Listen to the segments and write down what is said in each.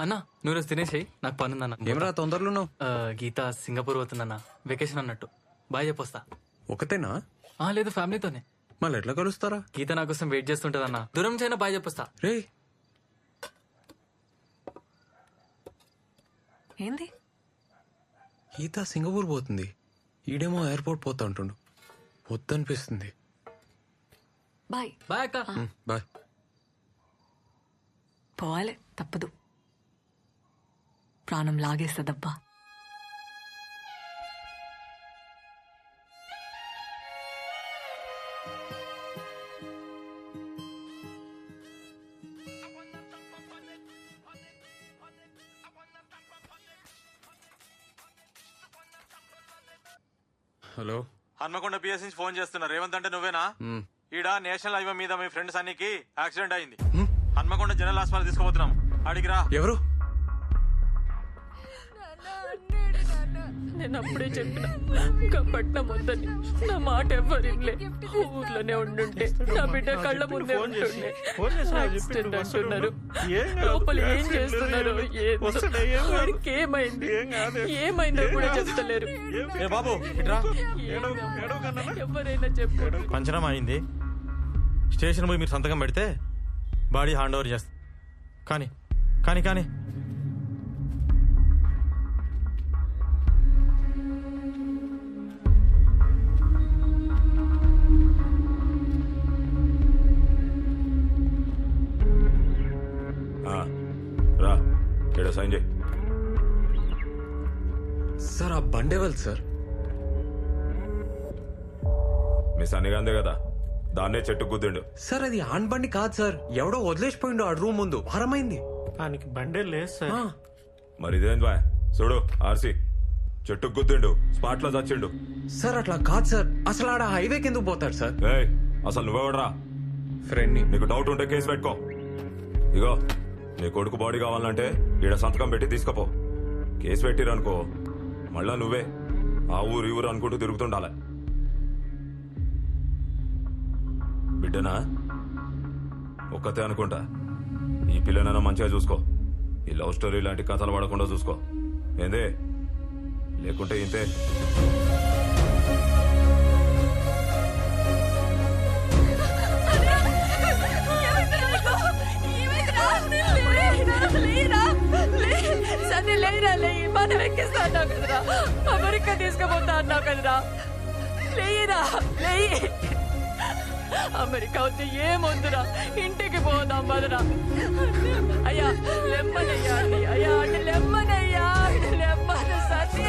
అన్న నువ్వు రోజు తినేసేయి నాకు పని ఉందన్న. ఏమరా తొందరలో ఆ, గీత సింగపూర్ పోతుందన్న. వెకేషన్ అన్నట్టు. బాయ్ చెప్పొస్తా. ఒకతేనా? ఆ, లేదు ఫ్యామిలీతోనే. మళ్ళీ ఎట్లా కలుస్తారా? గీత నా కోసం వెయిట్ చేస్తుంటదన్న. దూరం నుంచి అయినా బాయ్ చెప్పొస్తా. రే ఏంది? గీత సింగపూర్ పోతుంది. ఈడేమో ఎయిర్పోర్ట్ పోతా అంటుండు. వద్దనిపిస్తుంది. బాయ్. బాయ్ అక్క. బాయ్. పోవాలి తప్పదు. ప్రాణం లాగేస్తుందబ్బా. హలో. హన్మకొండ పిఎస్ నుంచి ఫోన్ చేస్తున్నా. రేవంత్ అంటే నువ్వేనా. ఈడ నేషనల్ హైవే మీద మీ ఫ్రెండ్ సన్నీకి యాక్సిడెంట్ అయింది. హన్మకొండ జనరల్ హాస్పిటల్ తీసుకుపోతున్నాం. అడిగిరా. ఎవరు? నేను అప్పుడే చెప్పిన ఇంకా పట్నం వద్దని. నా మాట ఎవ్వరిలే ఊర్లోనే ఉండుంటే నా బిడ్డ కళ్ళ ముందే ఉంటుండే. యాక్సిడెంట్ అంటున్నారు. లోపల ఏం చేస్తున్నారు ఏందో. వాడికి ఏమైంది ఏమైందో కూడా చెప్తలేరు. ఏ బాబు ఇట్రా. ఎవరైనా చెప్పారు పంచనం అయింది. స్టేషన్ పోయి మీరు సంతకం పెడితే బాడీ హ్యాండ్ ఓవర్ చేస్తా. కానీ కానీ కానీ. బండేవల్ సార్. మీ సన్నిగాందే కదా. దాన్నే చెట్టు గుద్దిండు. సార్ అది ఆన్ బండి కాదు సార్. ఎవడో వదిలేసిపోయిండు ఆ రూమ్ ముందు. వారమైంది. దానికి బండే లేదు సార్. ఆ, మరి ఇదేం బాయ్? చూడు ఆర్సీ. చెట్టు గుద్దిండు. స్పాట్లో చచ్చిండు. సార్ అట్లా కాదు సార్. అసలు ఆడ హైవే కిందకు పోతాడు సార్. ఏయ్ అసలు నువ్వెవడరా? ఫ్రెండ్ని. నీకు డౌట్ ఉంటే కేసు పెట్టుకో. ఇగో నీ కొడుకు బాడీ కావాలంటే ఈడ సంతకం పెట్టి తీసుకపో. కేసు పెట్టిరనుకో. మళ్ళా నువ్వే. ఆ ఊరు ఈ ఊరు అనుకుంటూ తిరుగుతుండాలి. బిడ్డనా? ఒక్కతే అనుకుంటా. ఈ పిల్లనైనా మంచిగా చూసుకో. ఈ లవ్ స్టోరీ లాంటి కథలు పడకుండా చూసుకో. ఏందే? లేకుంటే ఇంతే. సరే లే మనం ఎక్కిస్తా అన్నావు కదరా. అమెరికా తీసుకుపోతా అన్నావు కదరా. లేయిరా లేయి. అమెరికా వచ్చి ఏమొద్దురా ఇంటికి పోదాం బదురా అయ్యా లెమ్మనయ్యా అయ్యా అంటే లెమ్మనయ్యా లెమ్మన సతీ.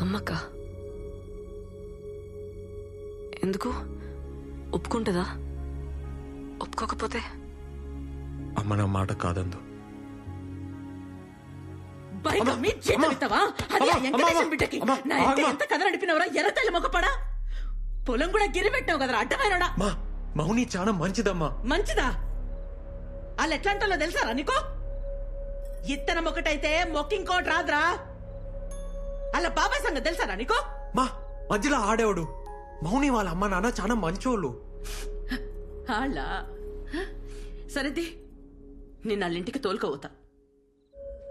అమ్మక్క. ఎందుకు? ఒప్పుకుంటుందా? ఒప్పుకోకపోతే? అమ్మ నా మాట కాదందు. బయట మీ చేతులు ఇస్తావా? అది ఆ వెంకటేశం బిడ్డకి. నా ఎంత కథ నడిపినవరా ఎర్ర తల్లి మొగపడా? పొలం కూడా గిరి పెట్టావు కదరా అడ్డమైనడా మా మౌని చాలా మంచిదమ్మా. మంచిదా? వాళ్ళు ఎట్లాంటో తెలుసారా నీకో? ఇత్తనం ఒకటైతే మొక్కింకోటి రాదురా. అలా బాబాయ్ సంగతి తెలుసారా నీకో? మా మధ్యలో ఆడేవాడు. మౌని వాళ్ళ అమ్మ నాన్న చాలా మంచోళ్ళు. వాళ్ళ సరేది నేను వాళ్ళింటికి తోలుకోవతా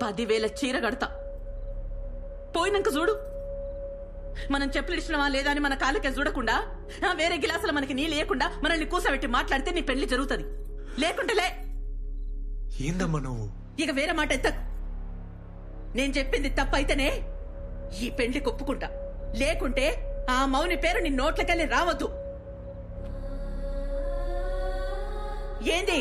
పదివేల చీర కడతా. పోయినాక చూడు. మనం చెప్పులు ఇచ్చినవా లేదా అని మన కాళ్ళకే చూడకుండా వేరే గిలాసులు మనకి నీ లేకుండా మనల్ని కూసబెట్టి మాట్లాడితే నీ పెళ్ళి జరుగుతుంది. లేకుంటే లే. ఏందమ్మా నువ్వు? ఇక వేరే మాట ఎత్తకు. నేను చెప్పింది తప్పైతేనే ఈ పెళ్ళి ఒప్పుకుంటా లేకుంటే ఆ మౌని పేరు నీ నోట్లకెళ్ళి రావద్దు. ఏంది?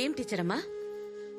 ఏం టీచర్ అమ్మా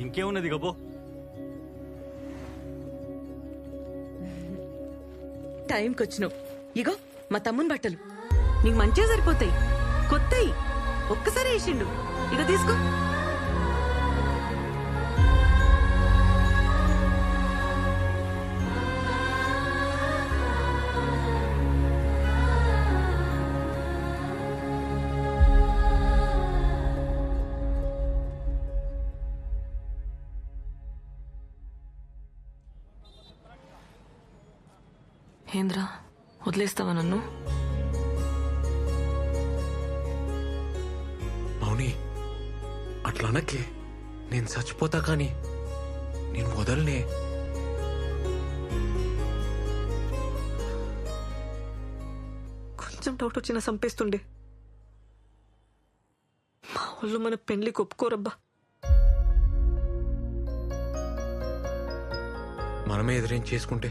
ఇంకేమున్నది గబో? టైంకి వచ్చినావు ఇగో మా తమ్ముని బట్టలు. నీకు మంచిగా సరిపోతాయి. కొత్తయి. ఒక్కసారి వేసిండు. ఇక తీసుకో. ఏంద్రా వదిలేస్తావా నన్ను? మౌని అట్లా అనకే. నేను చచ్చిపోతా కానీ నేను వదలనే. కొంచెం డౌట్ వచ్చిన చంపేస్తుండే మా వాళ్ళు మన పెళ్ళికి ఒప్పుకోరబ్బా. మనమే ఎదురేం చేసుకుంటే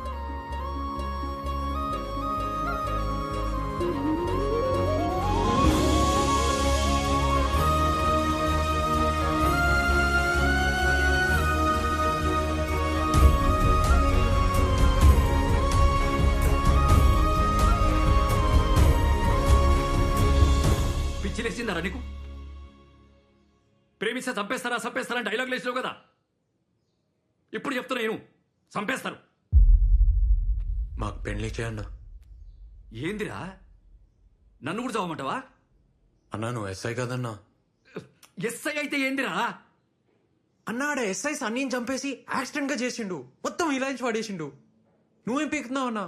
పిచ్చిలేసిందరా నీకు? ప్రేమిస్తే చంపేస్తారా చంపేస్తారా డైలాగ్ లేచినావు కదా? ఇప్పుడు చెప్తున్నా నేను చంపేస్తారు. మాకు పెళ్ళి చేయన్న. ఏందిరా? నన్ను కూడా చదవమంటావా అన్నా నువ్వు ఎస్ఐ కదన్నా. ఎస్ఐ అయితే ఏందిరా? అన్నాడ ఎస్ఐ సన్నీని చంపేసి యాక్సిడెంట్గా చేసిండు. మొత్తం ఇలాంటి పడేసిండు నువ్వేం పీకుతున్నావు అన్నా?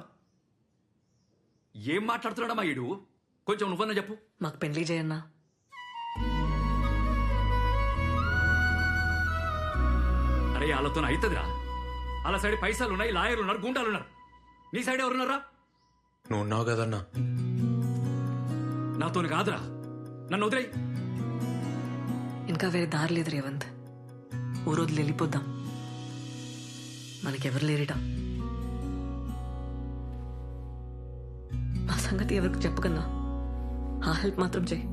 ఏం మాట్లాడుతున్నాడమ్మా ఈడు? కొంచెం నువ్వన్నా చెప్పు. మాకు పెళ్ళి చేయన్నా. అరే వాళ్ళతో అవుతుందిరా వాళ్ళ సైడ్ పైసలు ఉన్నాయి లాయర్లు ఉన్నారు గుండాలు ఉన్నారు నీ సైడ్ ఎవరున్నారా? నువ్వు ఉన్నావు కదన్నా. నాతోని కాదురా. నన్ను వదిలేయి. ఇంకా వేరే దారి లేదు రేవంత్. ఓ రోజులు వెళ్ళిపోద్దాం. మనకెవరు లేరిట. మా సంగతి ఎవరికి చెప్పకన్నా? ఆ హెల్ప్ మాత్రం చేయి.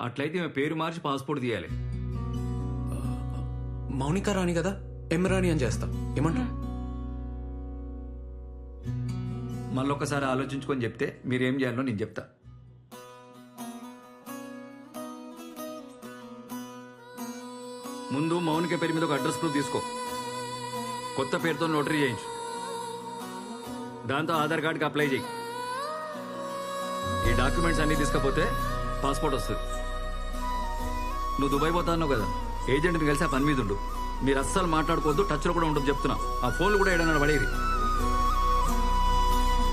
అట్లయితే ఈమె పేరు మార్చి పాస్పోర్ట్ తీయాలి. మౌనిక రాని కదా? ఎం రాణి అని చేస్తా. ఏమంటా మళ్ళొక్కసారి ఆలోచించుకొని చెప్తే మీరేం చేయాలో నేను చెప్తా. ముందు మౌనిక పేరు మీద ఒక అడ్రస్ ప్రూఫ్ తీసుకో. కొత్త పేరుతో నోటరీ చేయించు. దాంతో ఆధార్ కార్డుకి అప్లై చేయి. ఈ డాక్యుమెంట్స్ అన్ని తీసుకపోతే పాస్పోర్ట్ వస్తుంది. నువ్వు దుబాయ్ పోతా అన్నావు కదా. ఏజెంట్ని కలిసి ఆ పని మీద ఉండు. మీరు అస్సలు మాట్లాడుకోవద్దు టచ్లో కూడా ఉండదు చెప్తున్నా. ఆ ఫోన్లు కూడా ఏడన్నా పడేది